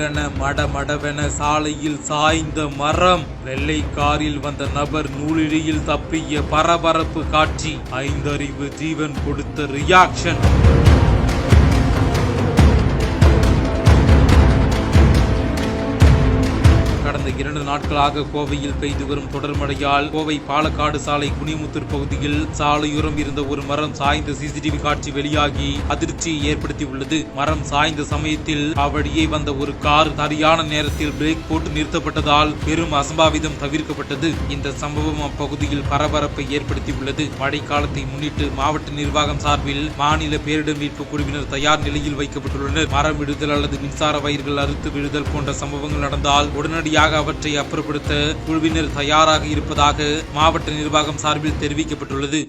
மடமடவென மடமடவென சாலையில் சாய்ந்த மரம். வெள்ளை காரில் வந்த நபர் நூலிழியில் தப்பிய பரபரப்பு காட்சி. ஐந்தறிவு ஜீவன் கொடுத்த ரியாக்ஷன் கடந்த இரண்டு நாட்களாக கோவையில் பெய்து வரும் தொடர் மழையால் கோவை பாலக்காடு சாலை குனிமுத்தூர் பகுதியில் சாலையோரம் இருந்த ஒரு மரம் சாய்ந்த சிசிடிவி காட்சி வெளியாகி அதிர்ச்சியை ஏற்படுத்தியுள்ளது. மரம் சாய்ந்த சமயத்தில் அவ்வழியே வந்த ஒரு கார் சரியான நேரத்தில் பிரேக் போட்டு நிறுத்தப்பட்டதால் பெரும் அசம்பாவிதம் தவிர்க்கப்பட்டது. இந்த சம்பவம் அப்பகுதியில் பரபரப்பை ஏற்படுத்தியுள்ளது. மழைக்காலத்தை முன்னிட்டு மாவட்ட நிர்வாகம் சார்பில் மாநில பேரிடர் மீட்பு குழுவினர் தயார் நிலையில் வைக்கப்பட்டுள்ளனர். மரம் விடுதல் அல்லது மின்சார வயிர்கள் அறுத்து விடுதல் போன்ற சம்பவங்கள் நடந்தால் உடனடியாக அவற்றை அப்புறப்படுத்த குழுவினர் தயாராக இருப்பதாக மாவட்ட நிர்வாகம் சார்பில் தெரிவிக்கப்பட்டுள்ளது.